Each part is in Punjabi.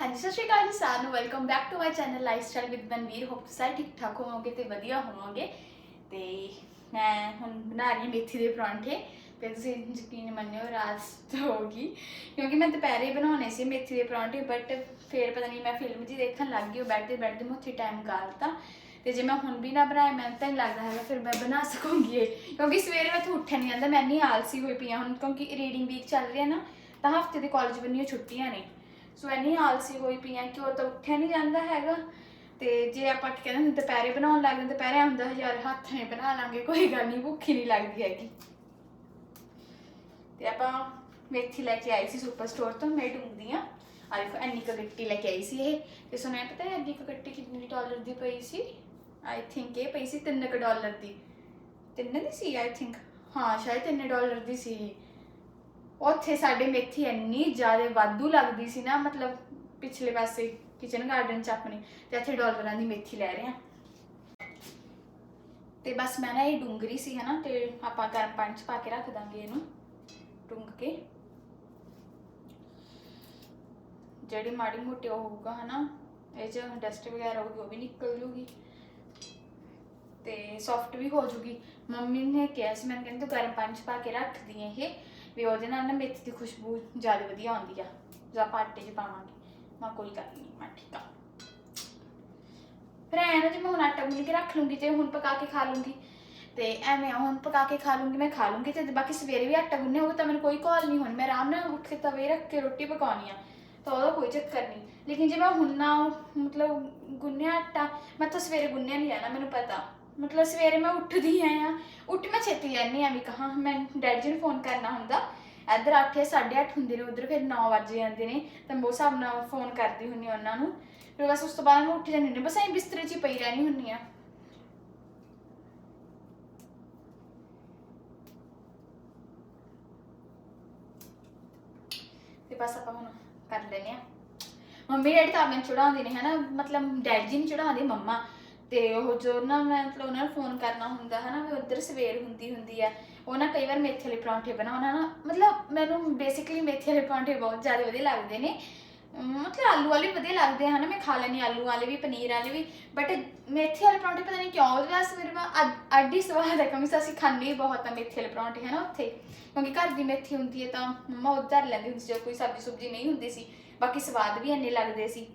ਹਾਂਜੀ, ਸਤਿ ਸ਼੍ਰੀ ਅਕਾਲ ਜੀ ਸਾਰਿਆਂ ਨੂੰ। Welcome back to my channel lifestyle with Manveer hope ਸਾਰੇ ਠੀਕ ਠਾਕ ਹੋਵੋਗੇ ਤੇ ਵਧੀਆ ਹੋਵੋਗੇ। ਤੇ ਮੈਂ ਹੁਣ ਬਣਾ ਰਹੀ ਹਾਂ ਮੇਥੀ ਦੇ ਪਰਾਂਠੇ। ਤੇ ਤੁਸੀਂ ਯਕੀਨ ਮੰਨਿਓ, ਰਾਤ ਹੋ ਗਈ। ਕਿਉਂਕਿ ਮੈਂ ਦੁਪਹਿਰੇ ਬਣਾਉਣੇ ਸੀ ਮੇਥੀ ਦੇ ਪਰਾਂਠੇ ਬਟ ਫੇਰ ਪਤਾ ਨਹੀਂ ਮੈਂ ਫਿਲਮ ਜੀ ਦੇਖਣ ਲੱਗ ਗਈ, ਉਹ ਬੈਠਦੇ ਬੈਠਦੇ ਮੈਂ ਉੱਥੇ ਟਾਈਮ ਗਾਲਤਾ। ਤੇ ਜੇ ਮੈਂ ਹੁਣ ਵੀ ਨਾ ਬਣਾਇਆ ਮੈਨੂੰ ਤਾਂ ਨਹੀਂ ਲੱਗਦਾ ਹੈਗਾ, ਫਿਰ ਮੈਂ ਬਣਾ ਸਕੂੰਗੀ ਇਹ। ਕਿਉਂਕਿ ਸਵੇਰੇ ਮੈਂ ਉੱਠਣ ਨਹੀਂ ਜਾਂਦਾ ਮੈਂ ਨਹੀਂ ਆਲਸੀ ਹੋਈ ਪਈ ਹਾਂ ਹੁਣ, ਕਿਉਂਕਿ ਰੀਡਿੰਗ ਵੀਕ ਚੱਲ ਰਹੀ ਹੈ ਨਾ, ਤਾਂ ਹਫ਼ਤੇ ਦੇ ਕਾਲਜ ਬੰਨੀਆਂ ਛੁੱਟੀਆਂ ਨੇ। ਸੋ ਇੰਨੀ ਆਲਸੀ ਹੋਈ ਪਈ ਆ ਕਿ ਉਹ ਤਾਂ ਉੱਠਿਆ ਨਹੀਂ ਜਾਂਦਾ ਹੈਗਾ। ਤੇ ਜੇ ਆਪਾਂ ਕੀ ਕਹਿੰਦੇ ਹੁੰਦੇ ਦੁਪਹਿਰੇ ਬਣਾਉਣ ਲੱਗ ਜਾਂਦੇ, ਦੁਪਹਿਰੇ ਆਉਂਦਾ ਹਜ਼ਾਰ ਹੱਥ ਨੇ ਬਣਾ ਲਾਂਗੇ, ਕੋਈ ਗੱਲ ਨਹੀਂ, ਭੁੱਖੀ ਨਹੀਂ ਲੱਗਦੀ ਹੈਗੀ। ਤੇ ਆਪਾਂ ਮੇਥੀ ਲੈ ਕੇ ਆਈ ਸੀ ਸੁਪਰ ਸਟੋਰ ਤੋਂ, ਮੈਂ ਢੂੰਗਦੀ ਆ। ਆ ਦੇਖੋ, ਇੰਨੀ ਕੁ ਗੱਟੀ ਲੈ ਕੇ ਆਈ ਸੀ ਇਹ। ਤੇ ਸੁਣਿਆ ਪਤਾ ਹੈ, ਇੰਨੀ ਕੁ ਗੱਟੀ ਕਿੰਨੇ ਡਾਲਰ ਦੀ ਪਈ ਸੀ? ਆਈ ਥਿੰਕ ਇਹ ਪਈ ਸੀ 3 ਕੁ ਡਾਲਰ ਦੀ। ਤਿੰਨ ਦੀ ਸੀ ਆਈ ਥਿੰਕ ਹਾਂ, ਸ਼ਾਇਦ 3 ਡਾਲਰ ਦੀ ਸੀ। ਉੱਥੇ ਸਾਡੇ ਮੇਥੀ ਇੰਨੀ ਜ਼ਿਆਦਾ ਵਾਧੂ ਲੱਗਦੀ ਸੀ ਨਾ, ਮਤਲਬ ਪਿਛਲੇ ਪਾਸੇ ਕਿਚਨ ਗਾਰਡਨ ਚ ਆਪਣੇ, ਤੇ ਇੱਥੇ ਡਾਲਰਾਂ ਦੀ ਮੇਥੀ ਲੈ ਰਹੇ ਆ ਤੇ ਬਸ ਮੈਂ ਨਾ ਇਹ ਡੂੰਗਰੀ ਸੀ, ਹਨਾ, ਤੇ ਆਪਾਂ ਗਰਮ ਪਾਣੀ ਚ ਪਾ ਕੇ ਰੱਖ ਦਾਂਗੇ ਇਹਨੂੰ ਡੂੰਗ ਕੇ। ਜਿਹੜੀ ਮਾੜੀ ਮੋਟੀ ਉਹ ਹੋਊਗਾ, ਹਨਾ, ਇਹ ਚ ਡਸਟ ਵਗੈਰਾ ਹੋਊਗੀ, ਉਹ ਵੀ ਨਿਕਲ ਜੂਗੀ। ਤੇ ਸੌਫਟ ਵੀ ਹੋ ਜੂਗੀ। ਮੰਮੀ ਨੇ ਕਿਹਾ ਸੀ ਮੈਂ ਕਹਿੰਦੀ ਤੂੰ ਗਰਮ ਪਾਣੀ ਚ ਪਾ ਕੇ ਰੱਖਦੀ ਹੈ ਇਹ। ਵੀ ਉਹਦੇ ਨਾਲ ਨਾ ਮੇਥੀ ਦੀ ਖੁਸ਼ਬੂ ਜ਼ਿਆਦਾ ਵਧੀਆ ਆਉਂਦੀ ਆ। ਜਾਂ ਆਪਾਂ ਆਟੇ 'ਚ ਪਾਵਾਂਗੇ। ਮੈਂ ਕੋਈ ਗੱਲ ਨਹੀਂ ਮੈਂ ਠੀਕ ਆ। ਫਿਰ ਐ ਨਾ ਜੇ ਮੈਂ ਹੁਣ ਆਟਾ ਗੁੰਨ ਕੇ ਰੱਖ ਲੂੰਗੀ ਤੇ ਹੁਣ ਪਕਾ ਕੇ ਖਾ ਲੂੰਗੀ ਤੇ ਐਵੇਂ ਆ, ਹੁਣ ਪਕਾ ਕੇ ਖਾ ਲੂੰਗੀ ਮੈਂ ਖਾ ਲੂੰਗੀ ਤੇ ਬਾਕੀ ਸਵੇਰੇ ਵੀ ਆਟਾ ਗੁੰਨਿਆ ਹੋਊਗਾ ਤਾਂ ਮੈਨੂੰ ਕੋਈ ਕਾਲ ਨਹੀਂ ਹੁਣ। ਮੈਂ ਆਰਾਮ ਨਾਲ ਉੱਠ ਕੇ ਤਵੇ ਰੱਖ ਕੇ ਰੋਟੀ ਪਕਾਉਣੀ ਆ ਤਾਂ ਉਹਦਾ ਕੋਈ ਚੱਕਰ ਨਹੀਂ ਲੇਕਿਨ ਜੇ ਮੈਂ ਹੁਣ ਨਾ ਮਤਲਬ ਗੁੰਨਿਆ ਆਟਾ ਮੈਂ ਤਾਂ ਸਵੇਰੇ ਗੁੰਨਿਆ ਨਹੀਂ ਜਾਣਾ ਮੈਨੂੰ ਪਤਾ। ਮਤਲਬ ਸਵੇਰੇ ਮੈਂ ਉੱਠਦੀ ਆ ਆ ਉੱਠ ਮੈਂ ਛੇਤੀ ਜਾਂਦੀ ਆ ਵੀ ਕਹਾਂ। ਮੈਂ ਡੈਡੀ ਜੀ ਨੂੰ ਫੋਨ ਕਰਨਾ ਹੁੰਦਾ। ਇੱਧਰ 8 8:30 ਹੁੰਦੇ ਨੇ, ਉਧਰ ਫਿਰ 9 ਵਜੇ ਜਾਂਦੇ ਨੇ। ਤਾਂ ਮੈਂ ਹਿਸਾਬ ਨਾਲ ਫੋਨ ਕਰਦੀ ਹੁੰਨੀ ਆ ਉਹਨਾਂ ਨੂੰ। ਫਿਰ ਬਸ ਉਸ ਤੋਂ ਬਾਅਦ ਮੈਂ ਉੱਠ ਜਾਂਦੀ ਹੁੰਦੀ ਬਸ ਐਂ ਬਿਸਤਰੇ 'ਚ ਹੀ ਪਈ ਰਹਿਣੀ ਹੁੰਨੀ ਆ ਤੇ ਬਸ ਆਪਾਂ ਹੁਣ ਕਰ ਲੈਨੇ ਆ ਮੰਮੀ ਡੈਡੀ ਤਾਂ ਮੈਨੂੰ ਚੜਾਉਂਦੇ ਨੇ, ਹਨਾ? ਮਤਲਬ ਡੈਡੀ ਜੀ ਨੂੰ ਚੜਾਉਂਦੇ ਮੰਮਾ। ਤੇ ਉਹ ਜੋ ਨਾ ਮੈਂ ਮਤਲਬ ਉਹਨਾਂ ਨੂੰ ਫੋਨ ਕਰਨਾ ਹੁੰਦਾ ਹੈ ਨਾ ਵੀ ਉੱਧਰ ਸਵੇਰ ਹੁੰਦੀ ਹੁੰਦੀ ਆ, ਉਹ ਨਾ ਕਈ ਵਾਰ ਮੇਥੇ ਵਾਲੇ ਪਰੌਂਠੇ ਬਣਾਉਣਾ ਨਾ ਮਤਲਬ ਮੈਨੂੰ ਬੇਸਿਕਲੀ ਮੇਥੇ ਵਾਲੇ ਪਰੌਂਠੇ ਬਹੁਤ ਜ਼ਿਆਦਾ ਵਧੀਆ ਲੱਗਦੇ ਨੇ। ਮਤਲਬ ਆਲੂ ਵਾਲੇ ਵੀ ਵਧੀਆ ਲੱਗਦੇ ਹਨ, ਮੈਂ ਖਾ ਲੈਣੀ ਆਲੂ ਵਾਲੇ ਵੀ, ਪਨੀਰ ਵਾਲੇ ਵੀ ਬਟ ਮੇਥੇ ਵਾਲੇ ਪਰੌਂਠੇ ਪਤਾ ਨਹੀਂ ਕਿਉਂ, ਉਹਦੇ ਵਾਸਤੇ ਮੇਰੇ ਮਾ ਅੱਡੀ ਸਵਾਦ ਹੈ ਕਿਉਂਕਿ ਅਸੀਂ ਖਾਂਦੇ ਹੀ ਬਹੁਤ ਆ ਮੇਥੇ ਵਾਲੇ ਪਰੌਂਠੇ ਹੈ ਨਾ ਉੱਥੇ। ਕਿਉਂਕਿ ਘਰ ਦੀ ਮੇਥੀ ਹੁੰਦੀ ਹੈ ਤਾਂ ਮੰਮਾ ਉੱਧਰ ਲੈਂਦੀ ਹੁੰਦੀ ਸੀ, ਜਦੋਂ ਕੋਈ ਸਬਜ਼ੀ ਸੁਬਜ਼ੀ ਨਹੀਂ ਹੁੰਦੀ ਸੀ, ਬਾਕੀ ਸਵਾਦ ਵੀ ਇੰਨੇ ਲੱਗਦੇ ਸੀ।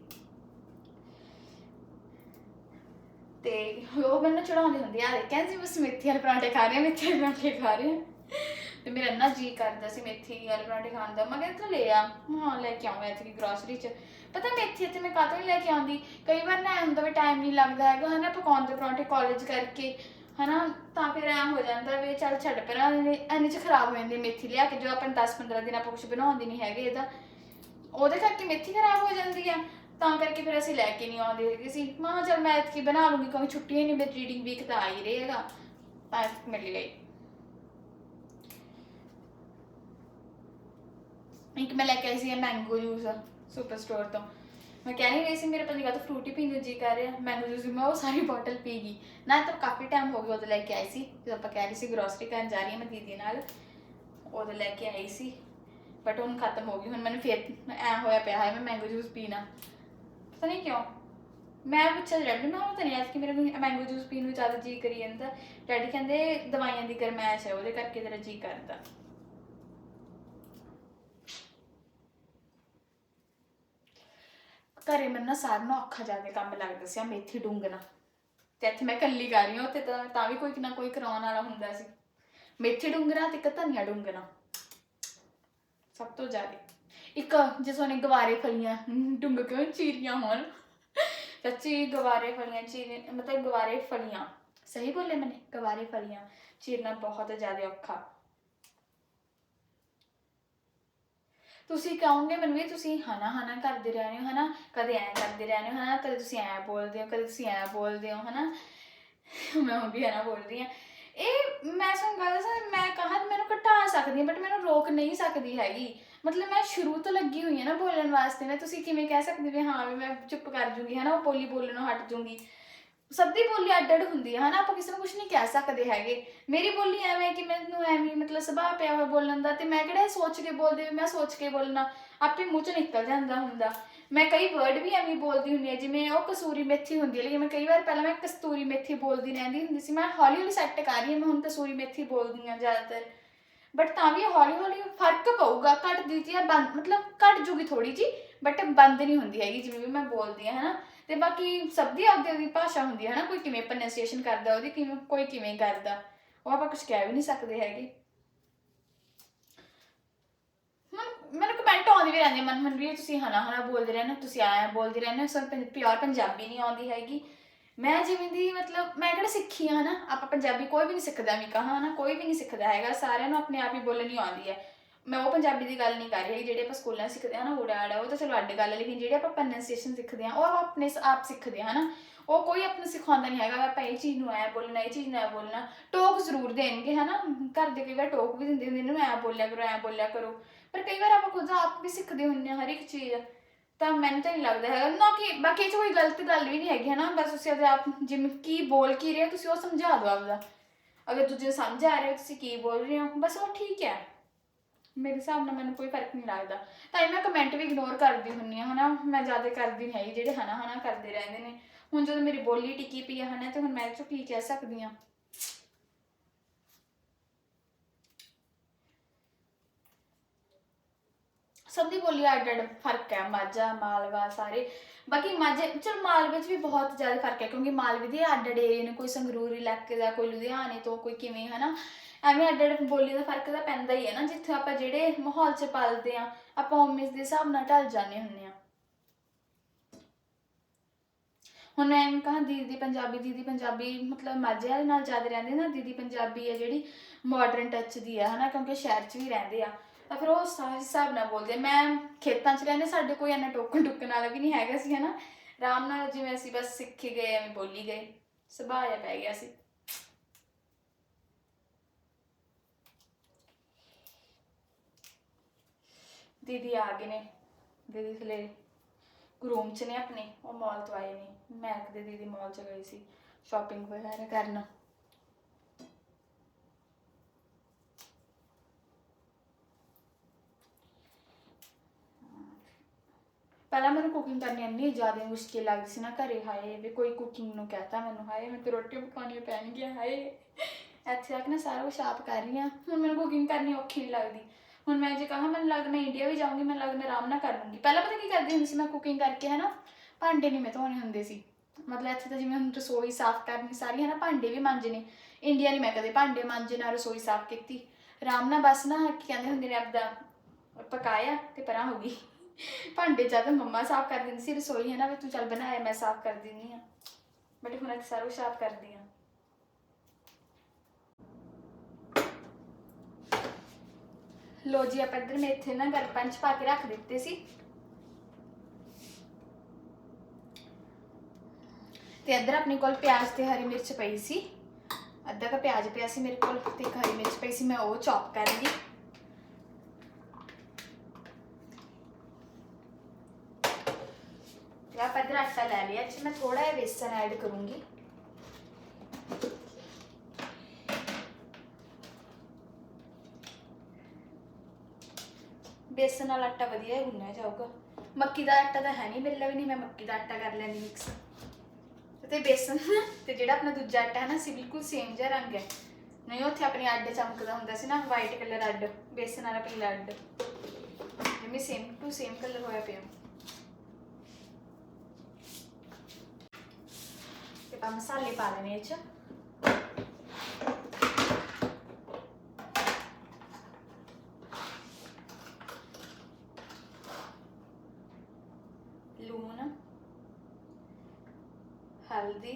ਤੇ ਉਹ ਮੈਨੂੰ ਚੜਾਉਂਦੇ ਹੁੰਦੇ ਆ, ਕਹਿੰਦੇ ਬਸ ਮੇਥੀ ਵਾਲੇ ਪਰਾਂਠੇ ਖਾ ਰਹੇ ਆ, ਮੇਥੀ ਵਾਲੇ ਪਰਾਂਠੇ ਖਾ ਰਹੇ ਆ। ਤੇ ਮੇਰਾ ਇੰਨਾ ਜੀ ਕਰਦਾ ਸੀ ਮੇਥੀ ਵਾਲੇ ਪਰਾਂਠੇ ਖਾਣ ਦਾ। ਮੈਂ ਕਿਹਾ ਲੈ ਆ। ਹਾਂ, ਲੈ ਕੇ ਆਵਾਂ ਇੱਥੇ ਗਰੋਸਰੀ ਚ। ਪਤਾ ਮੇਥੀ ਇੱਥੇ ਮੈਂ ਕਾਹਤੋਂ ਨਹੀਂ ਲੈ ਕੇ ਆਉਂਦੀ? ਕਈ ਵਾਰ ਨਾ ਐਂ ਹੁੰਦਾ ਵੀ ਟਾਈਮ ਨਹੀਂ ਲੱਗਦਾ ਹੈਗਾ, ਹਨਾ, ਪਕਾਉਣ ਦੇ ਪਰਾਂਠੇ ਕਾਲਜ ਕਰਕੇ, ਹਨਾ, ਤਾਂ ਫਿਰ ਐਂ ਹੋ ਜਾਂਦਾ ਵੀ ਚੱਲ ਛੱਡ, ਪਰਾਂ ਇੰਨੇ ਚ ਖਰਾਬ ਹੋ ਜਾਂਦੀ ਮੇਥੀ ਲਿਆ ਕੇ, ਜੋ ਆਪਾਂ 10-15 ਦਿਨ ਆਪਾਂ ਕੁਝ ਬਣਾਉਂਦੇ ਨਹੀਂ ਹੈਗੇ ਇਹਦਾ। ਉਹਦੇ ਕਰਕੇ ਮੇਥੀ ਖਰਾਬ ਹੋ ਜਾਂਦੀ ਆ। ਤਾਂ ਕਰਕੇ ਫਿਰ ਅਸੀਂ ਲੈ ਕੇ ਨਹੀਂ ਆਉਂਦੇ ਹੈਗੇ ਸੀ। ਮਾਂ ਕਿਹਾ ਚੱਲ ਮੈਂ ਇਤਕੀ ਬਣਾ ਲੂੰਗੀ, ਕਿਉਂਕਿ ਛੁੱਟੀਆਂ ਹੀ ਨਹੀਂ ਮੇਰੀ ਰੀਡਿੰਗ ਵੀਕ ਤਾਂ ਆ ਹੀ ਰਹੇਗਾ ਤਾਂ ਮਿਲ ਗਈ। ਇੱਕ ਮੈਂ ਲੈ ਕੇ ਆਈ ਸੀ ਮੈਂਗੋ ਜੂਸ ਸੁਪਰ ਸਟੋਰ ਤੋਂ। ਮੈਂ ਕਹਿ ਹੀ ਰਹੀ ਸੀ, ਮੇਰੇ ਪਤੀ ਤਾਂ ਫਰੂਟੀ ਪੀਣ ਨੂੰ ਜੀ ਕਰ ਰਿਹਾ। ਮੈਂਗੋ ਜੂਸ ਮੈਂ ਉਹ ਸਾਰੀ ਬੋਟਲ ਪੀ ਗਈ। ਨਾ ਤਾਂ ਕਾਫੀ ਟਾਈਮ ਹੋ ਗਿਆ ਉਹਦੇ ਲੈ ਕੇ ਆਈ ਸੀ। ਜਦੋਂ ਆਪਾਂ ਕਹਿ ਰਹੀ ਸੀ ਗਰੋਸਰੀ ਕਰਨ ਜਾ ਰਹੀ ਹਾਂ ਮੈਂ ਦੀਦੀ ਨਾਲ, ਉਹਦੇ ਲੈ ਕੇ ਆਈ ਸੀ। ਬਟ ਹੁਣ ਖਤਮ ਹੋ ਗਈ, ਹੁਣ ਮੈਨੂੰ ਫੇਰ ਐ ਹੋਇਆ ਪਿਆ ਹੈ ਮੈਂ ਮੈਂਗੋ ਜੂਸ ਪੀਣਾ। ਪਤਾ ਨਹੀਂ ਕਿਉਂ ਮੈਂ ਪੁੱਛਿਆ ਡੈਡੀ ਨੂੰ, ਮੈਂ ਪਤਾ ਨਹੀਂ ਅੱਜ ਕਿ ਮੇਰਾ ਮੈਂਗੋ ਜੂਸ ਪੀਣ ਨੂੰ ਜ਼ਿਆਦਾ ਜੀ ਕਰੀ ਜਾਂਦਾ। ਡੈਡੀ ਕਹਿੰਦੇ ਦਵਾਈਆਂ ਦੀ ਗਰਮੈਸ਼ ਹੈ, ਉਹਦੇ ਕਰਕੇ ਤੇਰਾ ਜੀ ਕਰਦਾ। ਘਰੇ ਮੈਨੂੰ ਨਾ ਸਾਰਿਆਂ ਨੂੰ ਔਖਾ ਜਾ ਕੰਮ ਲੱਗਦਾ ਸੀ ਆ ਮੇਥੀ ਡੂੰਗਣਾ ਤੇ ਇੱਥੇ ਮੈਂ ਇਕੱਲੀ ਕਰ ਰਹੀ ਹਾਂ ਤੇ ਤਾਂ ਤਾਂ ਵੀ ਕੋਈ ਨਾ ਕੋਈ ਕਰਾਉਣ ਵਾਲਾ ਹੁੰਦਾ ਸੀ। ਮੇਥੀ ਡੂੰਗਣਾ ਤੇ ਇੱਕ ਧਨੀਆ ਡੂੰਗਣਾ ਸਭ ਤੋਂ ਜ਼ਿਆਦਾ। ਇੱਕ ਜਿਸ ਨੇ ਗਵਾਰੇ ਫਲੀਆਂ ਡੁੰਗ ਕਿਉਂ ਚੀਰੀਆਂ ਹੋਣ? ਸੱਚੀ ਗਵਾਰੇ ਫਲੀਆਂ, ਚੀਰੀ, ਮਤਲਬ ਗਵਾਰੇ ਫਲੀਆਂ। ਸਹੀ ਬੋਲੇ ਮੈਨੇ? ਗਵਾਰੇ ਫਲੀਆਂ, ਚੀਰਨਾ ਬਹੁਤ ਜ਼ਿਆਦਾ ਔਖਾ। ਤੁਸੀਂ ਕਹੋਗੇ ਮੈਨੂੰ ਵੀ ਤੁਸੀਂ ਹਨਾ ਹਨਾ ਕਰਦੇ ਰਹਿੰਦੇ ਹੋ, ਹਨਾ? ਕਦੇ ਐ ਕਰਦੇ ਰਹਿੰਦੇ ਹੋ, ਹਨਾ? ਕਦੇ ਤੁਸੀਂ ਐ ਬੋਲਦੇ ਹੋ, ਕਦੇ ਤੁਸੀਂ ਐ ਬੋਲਦੇ ਹੋ, ਹਨਾ? ਮੈਂ ਉਹ ਵੀ ਹਨਾ ਬੋਲ ਰਹੀ ਹਾਂ। ਇਹ ਮੈਂ ਤੁਹਾਨੂੰ ਗੱਲ ਦੱਸਾਂ, ਮੈਂ ਕਹਾਂ ਮੈਨੂੰ ਘਟਾ ਸਕਦੀ ਹਾਂ ਬਟ ਮੈਨੂੰ ਰੋਕ ਨਹੀਂ ਸਕਦੀ ਹੈਗੀ। ਮਤਲਬ ਮੈਂ ਸ਼ੁਰੂ ਤੋਂ ਲੱਗੀ ਹੋਈ ਹਾਂ ਨਾ ਬੋਲਣ ਵਾਸਤੇ। ਨਾ ਤੁਸੀਂ ਕਿਵੇਂ ਕਹਿ ਸਕਦੇ ਵੀ ਹਾਂ ਵੀ ਮੈਂ ਚੁੱਪ ਕਰ ਜੂਗੀ, ਹਨਾ, ਉਹ ਬੋਲੀ ਬੋਲਣੋਂ ਹਟ ਜੂਗੀ। ਸਭ ਦੀ ਬੋਲੀ ਅੱਡ ਅੱਡ ਹੁੰਦੀ ਹੈ ਹਨਾ, ਆਪਾਂ ਕਿਸੇ ਨੂੰ ਕੁਝ ਨਹੀਂ ਕਹਿ ਸਕਦੇ ਹੈਗੇ। ਮੇਰੀ ਬੋਲੀ ਐਵੇਂ ਕਿ ਮੈਨੂੰ ਐਵੇਂ ਮਤਲਬ ਸੁਭਾਅ ਪਿਆ ਹੋਇਆ ਬੋਲਣ ਦਾ ਤੇ ਮੈਂ ਕਿਹੜਾ ਸੋਚ ਕੇ ਬੋਲਦੀ ਵੀ ਮੈਂ ਸੋਚ ਕੇ ਬੋਲਣਾ, ਆਪੇ ਮੂੰਹ ਚ ਨਿਕਲ ਜਾਂਦਾ ਹੁੰਦਾ। ਮੈਂ ਕਈ ਵਰਡ ਵੀ ਐਵੇਂ ਬੋਲਦੀ ਹੁੰਦੀ ਆ ਜਿਵੇਂ ਉਹ ਕਸੂਰੀ ਮੇਥੀ ਹੁੰਦੀ ਹੈ ਲੇਕਿਨ ਮੈਂ ਕਈ ਵਾਰ ਪਹਿਲਾਂ ਮੈਂ ਕਸਤੂਰੀ ਮੇਥੀ ਬੋਲਦੀ ਰਹਿੰਦੀ ਹੁੰਦੀ ਸੀ, ਮੈਂ ਹੌਲੀ ਹੌਲੀ ਸੈੱਟ ਕਰ ਰਹੀ ਹਾਂ, ਮੈਂ ਹੁਣ ਕਸੂਰੀ ਮੇਥੀ ਬੋਲਦੀ ਹਾਂ ਜ਼ਿਆਦਾਤਰ। ਬਟ ਤਾਂ ਵੀ ਹੌਲੀ ਹੌਲੀ ਫ਼ਰਕ ਪਊਗਾ ਘਟਦੀ ਜੀ ਬੰਦ ਮਤਲਬ ਘਟ ਜੂਗੀ ਥੋੜੀ ਜੀ ਬਟ ਬੰਦ ਨਹੀਂ ਹੁੰਦੀ ਹੈਗੀ ਜਿਵੇਂ ਵੀ ਮੈਂ ਬੋਲਦੀ ਹਾਂ ਹਨਾ। ਤੇ ਬਾਕੀ ਸਭ ਦੀ ਆਪਦੀ ਆਪਦੀ ਭਾਸ਼ਾ ਹੁੰਦੀ ਹੈ ਹਨਾ। ਕੋਈ ਕਿਵੇਂ ਪ੍ਰੋਨਾਂਸੀਏਸ਼ਨ ਕਰਦਾ ਉਹਦੀ ਕਿਵੇਂ ਕੋਈ ਕਿਵੇਂ ਕਰਦਾ ਉਹ ਆਪਾਂ ਕੁਝ ਕਹਿ ਵੀ ਨਹੀਂ ਸਕਦੇ ਹੈਗੇ। ਮੈਨੂੰ ਕਮੈਂਟ ਆਉਂਦੇ ਵੀ ਰਹਿੰਦੇ ਮਨ ਮਨ ਤੁਸੀਂ ਹਨਾ ਹਨਾ ਬੋਲਦੇ ਰਹਿੰਦੇ ਹੋ, ਤੁਸੀਂ ਆਇਆ ਬੋਲਦੇ ਰਹਿੰਦੇ ਹੋ, ਸਭ ਪਿਓਰ ਪੰਜਾਬੀ ਨਹੀਂ ਆਉਂਦੀ ਹੈਗੀ। ਮੈਂ ਜਿਵੇਂ ਦੀ ਮਤਲਬ, ਮੈਂ ਕਿਹੜਾ ਸਿੱਖੀ ਆ ਹਨਾ ਆਪਾਂ ਪੰਜਾਬੀ ਕੋਈ ਵੀ ਨਹੀਂ ਸਿੱਖਦਾ ਮੈਂ ਕਹਾਂ ਹਨਾ ਕੋਈ ਵੀ ਨਹੀਂ ਸਿੱਖਦਾ ਹੈਗਾ, ਸਾਰਿਆਂ ਨੂੰ ਆਪਣੇ ਆਪ ਹੀ ਬੋਲਣੀ ਆਉਂਦੀ ਹੈ। ਮੈਂ ਉਹ ਪੰਜਾਬੀ ਦੀ ਗੱਲ ਨਹੀਂ ਕਰ ਰਹੀ, ਜਿਹੜੇ ਆਪਾਂ ਸਕੂਲਾਂ ਸਿੱਖਦੇ ਆ ਨਾ ਓੜਾ ਉਹ ਤਾਂ ਚਲੋ ਅੱਡ ਗੱਲ ਹੈ, ਲੇਕਿਨ ਜਿਹੜੇ ਆਪਾਂ ਪ੍ਰੋਨਾਂਸੀਏਸ਼ਨ ਸਿੱਖਦੇ ਆ, ਉਹ ਆਪਾਂ ਆਪਣੇ ਆਪ ਸਿੱਖਦੇ ਆ ਹਨਾ ਉਹ ਕੋਈ ਆਪਾਂ ਨੂੰ ਸਿਖਾਉਂਦਾ ਨਹੀਂ ਹੈਗਾ, ਆਪਾਂ ਇਹ ਚੀਜ਼ ਨੂੰ ਐ ਬੋਲਣਾ, ਇਹ ਚੀਜ਼ ਨੂੰ ਐ ਬੋਲਣਾ। ਟੋਕ ਜ਼ਰੂਰ ਦੇਣਗੇ ਹਨਾ ਘਰ ਦੇ ਕਈ ਵਾਰ ਟੋਕ ਵੀ ਦਿੰਦੇ ਹੁੰਦੇ ਨੇ ਐ ਬੋਲਿਆ ਕਰੋ, ਐ ਬੋਲਿਆ ਕਰੋ। ਪਰ ਕਈ ਵਾਰ ਆਪਾਂ ਖੁਦ ਆਪ ਵੀ ਸਿੱਖਦੇ ਹੁੰਦੇ ਆ ਹਰ ਇੱਕ ਚੀਜ਼। ਤਾਂ ਮੈਨੂੰ ਤਾਂ ਨਹੀਂ ਲੱਗਦਾ ਹੈਗਾ। ਨਾ ਕਿ ਬਾਕੀ ਇਹ 'ਚ ਕੋਈ ਗਲਤ ਗੱਲ ਵੀ ਨਹੀਂ ਹੈਗੀ, ਹਨਾ? ਬਸ ਤੁਸੀਂ ਆਪਦੇ ਆਪ ਜਿਵੇਂ ਕੀ ਬੋਲ ਕੀ ਰਹੇ ਹੋ, ਤੁਸੀਂ ਉਹ ਸਮਝਾ ਦਿਓ ਆਪਦਾ। ਅਗਰ ਤੁਸੀਂ ਸਮਝ ਆ ਰਹੇ ਹੋ, ਤੁਸੀਂ ਕੀ ਬੋਲ ਰਹੇ ਹੋ, ਬਸ ਉਹ ਠੀਕ ਹੈ। ਮੇਰੇ ਹਿਸਾਬ ਨਾਲ ਮੈਨੂੰ ਕੋਈ ਫ਼ਰਕ ਨਹੀਂ ਲੱਗਦਾ। ਤਾਂ ਇਹ ਮੈਂ ਕਮੈਂਟ ਵੀ ਇਗਨੋਰ ਕਰਦੀ ਹੁੰਨੀ ਆ ਹਨਾ? ਮੈਂ ਜ਼ਿਆਦਾ ਕਰਦੀ ਨਹੀਂ ਹੈਗੀ, ਜਿਹੜੇ ਹਨਾ ਹਨਾ ਕਰਦੇ ਰਹਿੰਦੇ ਨੇ। ਹੁਣ ਜਦੋਂ ਮੇਰੀ ਬੋਲੀ ਟਿੱਕੀ ਪਈ ਆ ਹਨਾ? ਤੇ ਹੁਣ ਮੈਂ ਇਹ 'ਚੋਂ ਕੀ ਕਹਿ ਸਕਦੀ ਆ ਸਭ ਦੀ ਬੋਲੀ ਅੱਡ ਅੱਡ ਫ਼ਰਕ ਹੈ, ਮਾਝਾ, ਮਾਲਵਾ ਸਾਰੇ। ਬਾਕੀ ਮਾਝੇ, ਚਲ ਮਾਲਵੇ 'ਚ ਵੀ ਬਹੁਤ ਜ਼ਿਆਦਾ ਫ਼ਰਕ ਹੈ, ਕਿਉਂਕਿ ਮਾਲਵੇ ਦੇ ਅੱਡ ਅੱਡ ਏਰੀਏ ਨੇ, ਕੋਈ ਸੰਗਰੂਰ ਇਲਾਕੇ ਦਾ, ਕੋਈ ਲੁਧਿਆਣੇ ਤੋਂ, ਕੋਈ ਕਿਵੇਂ, ਹਨਾ? ਐਵੇਂ ਅੱਡ ਅੱਡ ਬੋਲੀ ਦਾ ਫ਼ਰਕ ਤਾਂ ਪੈਂਦਾ ਹੀ ਹੈ ਨਾ, ਜਿੱਥੇ ਆਪਾਂ ਜਿਹੜੇ ਮਾਹੌਲ 'ਚ ਪਲਦੇ ਆ ਆਪਾਂ ਉਮੀਦ ਦੇ ਹਿਸਾਬ ਨਾਲ ਢਲ ਜਾਂਦੇ ਹੁੰਦੇ ਆ ਹੁਣ ਮੈਂ ਐਵੇਂ ਕਹਾਂ, ਦੀਦੀ ਪੰਜਾਬੀ ਦੀਦੀ ਪੰਜਾਬੀ, ਮਤਲਬ ਮਾਝੇ ਵਾਲੇ ਨਾਲ ਜ਼ਿਆਦਾ ਰਹਿੰਦੇ ਨਾ, ਦੀਦੀ ਪੰਜਾਬੀ ਹੈ ਜਿਹੜੀ ਮਾਡਰਨ ਟੱਚ ਦੀ ਆ ਹਨਾ? ਕਿਉਂਕਿ ਸ਼ਹਿਰ 'ਚ ਵੀ ਰਹਿੰਦੇ ਆ। ਤਾਂ ਫਿਰ ਉਹ ਸਾਹ ਹਿਸਾਬ ਨਾਲ ਬੋਲਦੇ ਮੈਂ ਖੇਤਾਂ 'ਚ ਰਹਿੰਦੇ ਸਾਡੇ ਕੋਈ ਇੰਨਾ ਟੋਕਣ ਟੁੱਕਣ ਵਾਲਾ ਵੀ ਨਹੀਂ ਹੈਗਾ ਸੀ, ਹਨਾ। ਆਰਾਮ ਨਾਲ ਜਿਵੇਂ ਅਸੀਂ ਬਸ ਸਿੱਖ ਗਏ, ਐਵੇਂ ਬੋਲੀ ਗਏ। ਸੁਭਾਅ ਜਿਹਾ ਪੈ ਗਿਆ ਸੀ। ਦੀਦੀ ਆ ਗਏ ਨੇ। ਦੀਦੀ ਥਲੇ ਰੂਮ 'ਚ ਨੇ ਆਪਣੇ, ਉਹ ਮਾਲ ਤੋਂ ਆਏ ਨੇ। ਮੈਂ ਕਦੇ ਦੀਦੀ ਮਾਲ 'ਚ ਗਈ ਸੀ। ਸ਼ਾਪਿੰਗ ਵਗੈਰਾ ਕਰਨ। ਪਹਿਲਾਂ ਮੈਨੂੰ ਕੁਕਿੰਗ ਕਰਨੀ ਇੰਨੀ ਜ਼ਿਆਦਾ ਮੁਸ਼ਕਿਲ ਲੱਗਦੀ ਸੀ ਨਾ ਘਰੇ, ਹਾਏ, ਵੀ ਕੋਈ ਕੁਕਿੰਗ ਨੂੰ ਕਹਤਾ ਮੈਨੂੰ, ਹਾਏ, ਮੈਂ ਤਾਂ ਰੋਟੀ ਪਕਾਉਣੀ ਪੈਣਗੀਆਂ ਹਾਏ। ਇੱਥੇ ਤੱਕ ਨਾ ਸਾਰਾ ਕੁਛ ਆਪ ਕਰ ਰਹੀ ਹਾਂ। ਹੁਣ ਮੈਨੂੰ ਕੁਕਿੰਗ ਕਰਨੀ ਔਖੀ ਨਹੀਂ ਲੱਗਦੀ। ਹੁਣ ਮੈਂ ਜੇ ਕਹਾਂ, ਮੈਨੂੰ ਲੱਗਦਾ ਮੈਂ ਇੰਡੀਆ ਵੀ ਜਾਊਂਗੀ, ਮੈਨੂੰ ਲੱਗਦਾ ਮੈਂ ਆਰਾਮ ਨਾਲ ਕਰ ਲੂੰਗੀ। ਪਹਿਲਾਂ ਪਤਾ ਕੀ ਕਰਦੀ ਹੁੰਦੀ ਸੀ ਮੈਂ ਕੁਕਿੰਗ ਕਰਕੇ ਹੈ ਨਾ ਭਾਂਡੇ ਨਹੀਂ ਮੈਂ ਧੋਣੇ ਹੁੰਦੇ ਸੀ। ਮਤਲਬ ਇੱਥੇ ਤਾਂ ਜਿਵੇਂ ਹੁਣ ਰਸੋਈ ਸਾਫ਼ ਕਰਨੀ ਸਾਰੀ ਹੈ ਨਾ ਭਾਂਡੇ ਵੀ ਮਾਂਜਣੇ ਇੰਡੀਆ ਨਹੀਂ ਮੈਂ ਕਦੇ ਭਾਂਡੇ ਮਾਂਜੇ, ਨਾ ਰਸੋਈ ਸਾਫ਼ ਕੀਤੀ। ਆਰਾਮ ਨਾਲ ਬਸ ਨਾ, ਕੀ ਕਹਿੰਦੇ ਹੁੰਦੇ ਨੇ, ਆਪਦਾ ਪਕਾਇਆ ਤੇ ਪਰਾਂ ਹੋ ਗਈ। ਭਾਂਡੇ ਜਦ ਮੰਮਾ ਸਾਫ਼ ਕਰ ਦਿੰਦੀ ਸੀ ਰਸੋਈ ਹੈ ਨਾ ਵੀ ਤੂੰ ਚੱਲ ਬਣਾਇਆ, ਮੈਂ ਸਾਫ਼ ਕਰ ਦਿੰਦੀ ਆ ਬਟ ਹੁਣ ਇਹ ਸਾਰਾ ਸਾਫ਼ ਕਰਦੀ ਆ ਲੋ ਜੀ, ਆਪਾਂ ਇੱਧਰ ਮੈਂ ਇੱਥੇ ਨਾ ਗਰ ਪੰਚ ਪਾ ਕੇ ਰੱਖ ਦਿੱਤੇ ਸੀ। ਤੇ ਇੱਧਰ ਆਪਣੇ ਕੋਲ ਪਿਆਜ਼ ਤੇ ਹਰੀ ਮਿਰਚ ਪਈ ਸੀ। ਅੱਧਾ ਕਾ ਪਿਆਜ਼ ਪਿਆ ਸੀ ਮੇਰੇ ਕੋਲ ਤੇ ਇੱਕ ਹਰੀ ਮਿਰਚ ਪਈ ਸੀ, ਮੈਂ ਉਹ ਚੌਪ ਕਰ ਤੇ ਆਪਾਂ ਆਟਾ ਲੈ ਲਿਆ ਜੀ ਮੈਂ ਥੋੜਾ ਜਿਹਾ ਬੇਸਨ ਐਡ ਕਰੂੰਗੀ ਬੇਸਨ ਨਾਲ ਆਟਾ ਵਧੀਆ ਗੁੰਨਿਆ ਜਾਊਗਾ ਮੱਕੀ ਦਾ ਆਟਾ ਤਾਂ ਹੈ ਨਹੀਂ ਮੇਰੇ ਵੀ ਨਹੀਂ ਮੈਂ ਮੱਕੀ ਦਾ ਆਟਾ ਕਰ ਲੈਂਦੀ ਮਿਕਸ ਤੇ ਬੇਸਨ ਤੇ ਜਿਹੜਾ ਆਪਣਾ ਦੂਜਾ ਆਟਾ ਹੈ ਨਾ ਸੀ ਬਿਲਕੁਲ ਸੇਮ ਜਿਹਾ ਰੰਗ ਹੈ ਨਹੀਂ ਉੱਥੇ ਆਪਣੇ ਅੱਡ ਚਮਕਦਾ ਹੁੰਦਾ ਸੀ ਨਾ ਵਾਈਟ ਕਲਰ ਅੱਡ ਬੇਸਨ ਵਾਲਾ ਪੀਲਾ ਅੱਡ ਜਿਵੇਂ ਸੇਮ ਟੂ ਸੇਮ ਕਲਰ ਹੋਇਆ ਪਿਆ ਤੇ ਆਪਾਂ ਮਸਾਲੇ ਪਾ ਲੈਣੇ ਇਹ ਚ ਲੂਣ ਹਲਦੀ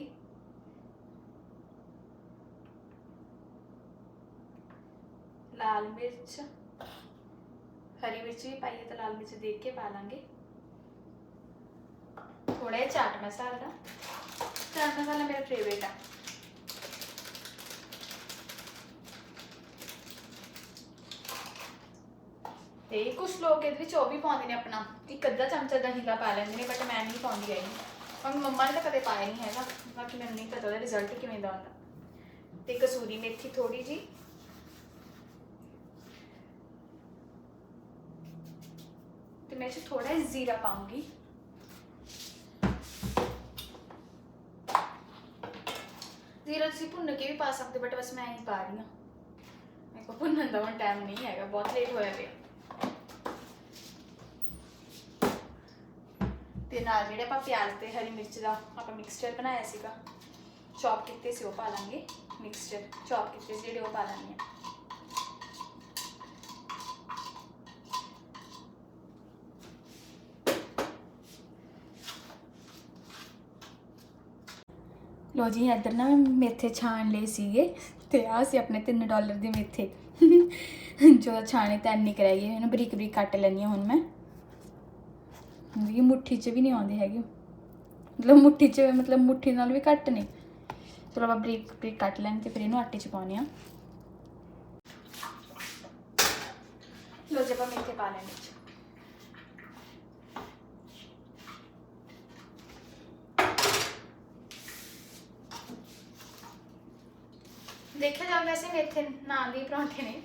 ਲਾਲ ਮਿਰਚ ਹਰੀ ਮਿਰਚ ਵੀ ਪਾਈਏ ਤਾਂ ਲਾਲ ਮਿਰਚ ਦੇਖ ਕੇ ਪਾ ਲਾਂਗੇ। ਥੋੜਾ ਜਿਹਾ ਚਾਟ ਮਸਾਲਾ ਮੇਰਾ ਫੇਵਰੇਟ ਆ ਤੇ ਕੁਝ ਲੋਕ ਇਹਦੇ ਵਿੱਚ ਉਹ ਵੀ ਪਾਉਂਦੇ ਨੇ ਆਪਣਾ ਇੱਕ ਅੱਧਾ ਚਮਚਾ ਦਹੀਂ ਦਾ ਪਾ ਲੈਂਦੇ ਨੇ ਬਟ ਮੈਂ ਨਹੀਂ ਪਾਉਂਦੀ ਆਈ ਪਰ ਮੰਮਾ ਨੇ ਤਾਂ ਕਦੇ ਪਾਇਆ ਨਹੀਂ ਹੈਗਾ ਬਾਕੀ ਮੈਨੂੰ ਨਹੀਂ ਪਤਾ ਉਹਦਾ ਰਿਜ਼ਲਟ ਕਿਵੇਂ ਦਾ ਹੁੰਦਾ ਤੇ ਕਸੂਰੀ ਮੇਥੀ ਥੋੜੀ ਜੀ ਤੇ ਮੈਂ ਇਸ 'ਚ ਥੋੜਾ ਜਿਹਾ ਜ਼ੀਰਾ ਪਾਉਂਗੀ ਜ਼ੀਰਾ ਤੁਸੀਂ ਭੁੰਨ ਕੇ ਵੀ ਪਾ ਸਕਦੇ ਬਟ ਬਸ ਮੈਂ ਹੀ ਪਾ ਰਹੀ ਹਾਂ। ਮੇਰੇ ਕੋਲ ਭੁੰਨਣ ਦਾ ਹੁਣ ਟਾਈਮ ਨਹੀਂ ਹੈਗਾ, ਬਹੁਤ ਲੇਟ ਹੋਇਆ ਪਿਆ। ਤੇ ਨਾਲ ਜਿਹੜੇ ਆਪਾਂ ਪਿਆਜ਼ ਤੇ ਹਰੀ ਮਿਰਚ ਦਾ ਆਪਾਂ ਮਿਕਸਚਰ ਬਣਾਇਆ ਸੀਗਾ ਚੌਪ ਕੀਤੇ ਸੀ ਉਹ ਪਾ ਲਾਂਗੇ। ਮਿਕਸਚਰ ਚੌਪ ਕੀਤੇ ਸੀ ਜਿਹੜੇ ਉਹ ਪਾ ਲਾਂਗੇ। ਲੋ ਜੀ, ਇੱਧਰ ਨਾ ਮੈਂ ਮੇਥੇ ਛਾਣ ਲਏ ਸੀਗੇ ਤੇ ਆਹ ਸੀ ਆਪਣੇ 3 ਡਾਲਰ ਦੇ ਮੇਥੇ। ਜੋ ਛਾਣੇ ਤਾਂ ਇੰਨੀ ਕਰਾਈਏ ਇਹਨੂੰ ਬਰੀਕ ਬਰੀਕ ਕੱਟ ਲੈਣੀ ਹੁਣ ਮੈਂ। ਇਹ ਮੁੱਠੀ 'ਚ ਵੀ ਨਹੀਂ ਆਉਂਦੇ ਹੈਗੇ। ਮਤਲਬ ਮੁੱਠੀ 'ਚ, ਮਤਲਬ ਮੁੱਠੀ ਨਾਲ ਵੀ ਕੱਟ ਨੇ। ਚਲੋ ਆਪਾਂ ਬਰੀਕ ਬਰੀਕ ਕੱਟ ਲੈਣ ਤੇ ਫਿਰ ਇਹਨੂੰ ਆਟੇ 'ਚ ਪਾਉਣੇ ਆ ਲੋ ਜੀ, ਆਪਾਂ ਮੇਥੇ ਪਾ ਲੈਣੇ ਦੇਖਿਆ ਜਾਵੇ ਵੈਸੇ ਮੇਥੇ ਨਾਂ ਦੇ ਪਰੌਂਠੇ ਨੇ।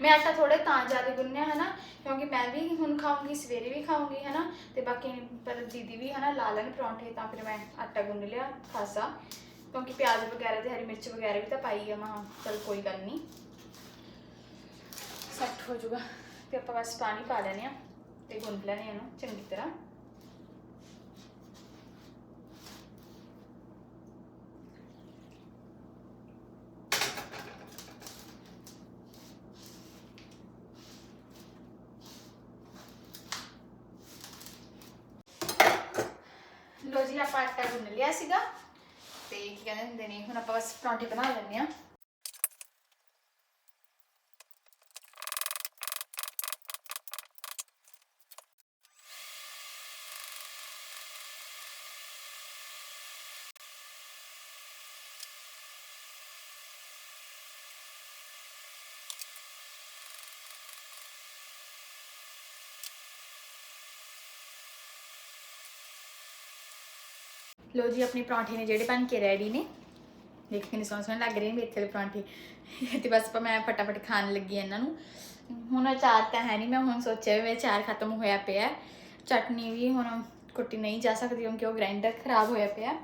ਮੈਂ ਆਟਾ ਥੋੜੇ ਤਾਂ ਜ਼ਿਆਦਾ ਗੁੰਨਿਆ ਹੈ ਨਾ ਕਿਉਂਕਿ ਮੈਂ ਵੀ ਹੁਣ ਖਾਊਂਗੀ, ਸਵੇਰੇ ਵੀ ਖਾਊਂਗੀ ਹੈ ਨਾ ਤੇ ਬਾਕੀ ਪਰ ਦੀਦੀ ਵੀ ਹੈ ਨਾ ਲਾ ਲੈਣ ਪਰੌਂਠੇ, ਤਾਂ ਫਿਰ ਮੈਂ ਆਟਾ ਗੁੰਨ ਲਿਆ, ਖਾਸਾ। ਕਿਉਂਕਿ ਪਿਆਜ਼ ਵਗੈਰਾ ਤੇ ਹਰੀ ਮਿਰਚ ਵਗੈਰਾ ਵੀ ਤਾਂ ਪਾਈ ਆ ਮੈਂ, ਚਲ ਕੋਈ ਗੱਲ ਨਹੀਂ। ਸੈੱਟ ਹੋ ਜਾਊਗਾ। ਤੇ ਆਪਾਂ ਬਸ ਪਾਣੀ ਪਾ ਲੈਣੇ ਆ ਤੇ ਗੁੰਨ ਲੈਣੇ ਇਹਨੂੰ, ਚੰਗੀ ਤਰ੍ਹਾਂ। ਜਿਹੜਾ ਆਪਾਂ ਆਟਾ ਗੁੰਨ ਲਿਆ ਸੀਗਾ। ਤੇ ਕੀ ਕਹਿੰਦੇ ਹੁੰਦੇ ਨੇ, ਹੁਣ ਆਪਾਂ ਬਸ ਪਰੌਂਠੇ ਬਣਾ ਲੈਣੇ ਆ ਲੋ ਜੀ, ਆਪਣੇ ਪਰੌਂਠੇ ਨੇ ਜਿਹੜੇ ਬਣ ਕੇ ਰੈਡੀ ਨੇ। ਦੇਖ ਕਿੰਨੇ ਸੋਹਣੇ ਸੋਹਣੇ ਲੱਗ ਰਹੇ ਨੇ ਮੇਥੇ ਦੇ ਪਰੌਂਠੇ। ਤੇ ਬਸ ਆਪਾਂ ਮੈਂ ਫਟਾਫਟ ਖਾਣ ਲੱਗੀ ਇਹਨਾਂ ਨੂੰ। ਹੁਣ ਅਚਾਰ ਤਾਂ ਹੈ ਨਹੀਂ ਮੈਂ ਹੁਣ ਸੋਚਿਆ ਵੀ ਮੇਰਾ ਅਚਾਰ ਖਤਮ ਹੋਇਆ ਪਿਆ ਚਟਨੀ ਵੀ ਹੁਣ ਕੁੱਟੀ ਨਹੀਂ ਜਾ ਸਕਦੀ ਕਿਉਂਕਿ ਉਹ ਗ੍ਰਾਈਂਡਰ ਖਰਾਬ ਹੋਇਆ ਪਿਆ।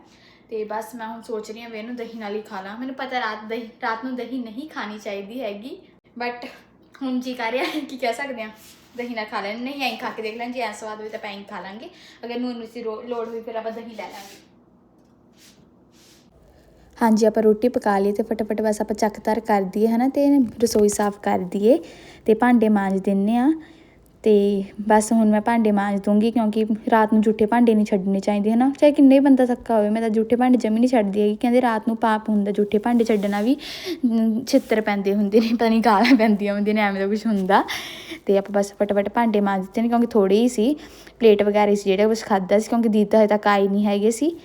ਤੇ ਬਸ ਮੈਂ ਹੁਣ ਸੋਚ ਰਹੀ ਹਾਂ ਵੀ ਇਹਨੂੰ ਦਹੀਂ ਨਾਲ ਹੀ ਖਾ ਲਾਂ। ਮੈਨੂੰ ਪਤਾ ਰਾਤ ਦਹੀਂ, ਰਾਤ ਨੂੰ ਦਹੀਂ ਨਹੀਂ ਖਾਣੀ ਚਾਹੀਦੀ ਹੈਗੀ। ਬਟ ਹੁਣ ਜੀ ਕਰ ਰਿਹਾ ਹੈ ਕੀ ਕਹਿ ਸਕਦੇ ਆ ਦਹੀਂ ਨਾਲ ਖਾ ਲੈਣ। ਨਹੀਂ, ਐਂ ਖਾ ਕੇ ਦੇਖ ਲਾਂ ਜੇ, ਐਂ ਸਵਾਦ ਹੋਵੇ ਤਾਂ ਆਪਾਂ ਐਂ ਖਾ ਲਾਂਗੇ। ਅਗਰ ਨੂਨ ਮਿਰਚੀ ਰੋ- ਲੋੜ ਹੋਈ ਫਿਰ ਆਪਾਂ ਦਹੀਂ ਲੈ ਲਾਂਗੇ। ਹਾਂਜੀ, ਆਪਾਂ ਰੋਟੀ ਪਕਾ ਲਈ ਤੇ ਫਟਾਫਟ ਬਸ ਆਪਾਂ ਚੱਕ ਧਰ ਕਰ ਦਈਏ, ਹਨਾ, ਤੇ ਰਸੋਈ ਸਾਫ਼ ਕਰ ਦਈਏ। ਤੇ ਭਾਂਡੇ ਮਾਂਜ ਦਿੰਨੇ ਆ। ਤੇ ਬਸ ਹੁਣ ਮੈਂ ਭਾਂਡੇ ਮਾਂਜ ਦੂੰਗੀ ਕਿਉਂਕਿ ਰਾਤ ਨੂੰ ਜੂਠੇ ਭਾਂਡੇ ਨਹੀਂ ਛੱਡਣੇ ਚਾਹੀਦੇ, ਹਨਾ। ਚਾਹੇ ਕਿੰਨੇ ਬੰਦਾ ਥੱਕਾ ਹੋਵੇ, ਮੈਂ ਤਾਂ ਜੂਠੇ ਭਾਂਡੇ ਜਮੀ ਨਹੀਂ ਛੱਡਦੀ ਹੈਗੀ। ਕਹਿੰਦੇ ਰਾਤ ਨੂੰ ਪਾਪ ਹੁੰਦਾ ਜੂਠੇ ਭਾਂਡੇ ਛੱਡਣਾ ਵੀ ਛਿੱਤਰ ਪੈਂਦੇ ਹੁੰਦੇ ਨੇ, ਪਤਾ ਨਹੀਂ ਗਾਲਾਂ ਪੈਂਦੀਆਂ ਹੁੰਦੀਆਂ ਨੇ, ਐਵੇਂ ਦਾ ਕੁਝ ਹੁੰਦਾ। ਤੇ ਆਪਾਂ ਬਸ ਫਟਾਫਟ ਭਾਂਡੇ ਮਾਂਜ ਦਿੱਤੇ ਨੇ, ਕਿਉਂਕਿ ਥੋੜੇ ਹੀ ਸੀ। ਪਲੇਟ ਵਗੈਰਾ ਸੀ, ਜਿਹੜਾ ਕੁਝ ਖਾਦਾ ਸੀ, ਕਿਉਂਕਿ ਦੀਦ ਹਜੇ ਤੱਕ ਆਈ ਨਹੀਂ ਹੈਗੇ ਸੀ।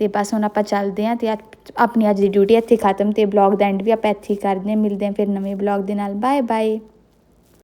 ਤੇ ਬਸ ਹੁਣ ਆਪਾਂ ਚੱਲਦੇ ਆਂ ਤੇ ਅੱਜ- ਆਪਣੀ ਅੱਜ ਦੀ ਡਿਊਟੀ ਇੱਥੇ ਖਤਮ ਤੇ ਬਲੌਗ ਦਾ ਐਂਡ ਵੀ ਆਪਾਂ ਇੱਥੇ ਹੀ ਕਰਦੇ ਆਂ ਮਿਲਦੇ ਆਂ ਫਿਰ ਨਵੇਂ ਬਲੌਗ ਦੇ ਨਾਲ। Bye bye